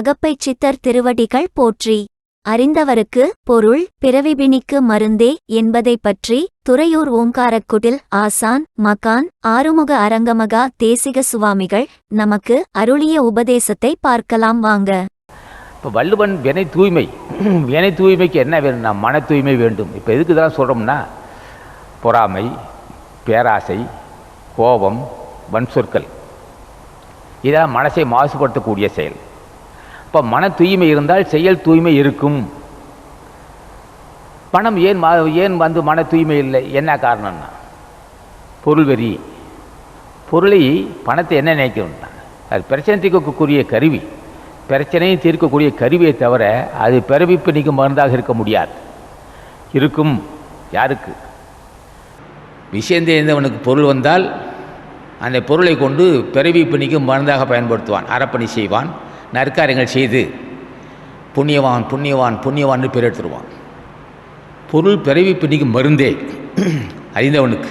அகப்பைச் சித்தர் திருவடிகள் போற்றி. அறிந்தவருக்கு பொருள் பிறவிபிணிக்கு மருந்தே என்பதைப் பற்றி துறையூர் ஓங்காரக்குடில் ஆசான் மகான் ஆறுமுக அரங்கமகா தேசிக சுவாமிகள் நமக்கு அருளிய உபதேசத்தை பார்க்கலாம் வாங்க. இப்போ வள்ளுவன் வினை தூய்மை. வினை தூய்மைக்கு என்ன வேணும்னா மன தூய்மை வேண்டும். இப்போ எதுக்கு இதெல்லாம் சொல்கிறோம்னா பொறாமை பேராசை கோபம் வன்சொற்கள். இதெல்லாம் மனசை மாசுபடுத்தக்கூடிய செயல். இப்போ மன தூய்மை இருந்தால் செயல் தூய்மை இருக்கும். பணம் ஏன் மா ஏன் வந்து மன தூய்மை இல்லை? என்ன காரணம்னா பொருள் வெறி பொருளை பணத்தை என்ன நினைக்கணும்னா அது பிரச்சனை தீர்க்கக்கூடிய கருவி. பிரச்சனையை தீர்க்கக்கூடிய கருவியை தவிர அது பிறவிப்பு நீக்கும் மருந்தாக இருக்க முடியாது. இருக்கும். யாருக்கு? விஷயம் தெரிந்தவனுக்கு பொருள் வந்தால் அந்த பொருளை கொண்டு பிறவிப்பு நீக்கும் மருந்தாக பயன்படுத்துவான். அறப்பணி செய்வான். நற்காரியங்கள் செய்து புண்ணியவான் புண்ணியவான் புண்ணியவான்னு பேர் எடுத்துருவான். பொருள் பிறவி பிடிக்கும் மருந்தே அறிந்தவனுக்கு.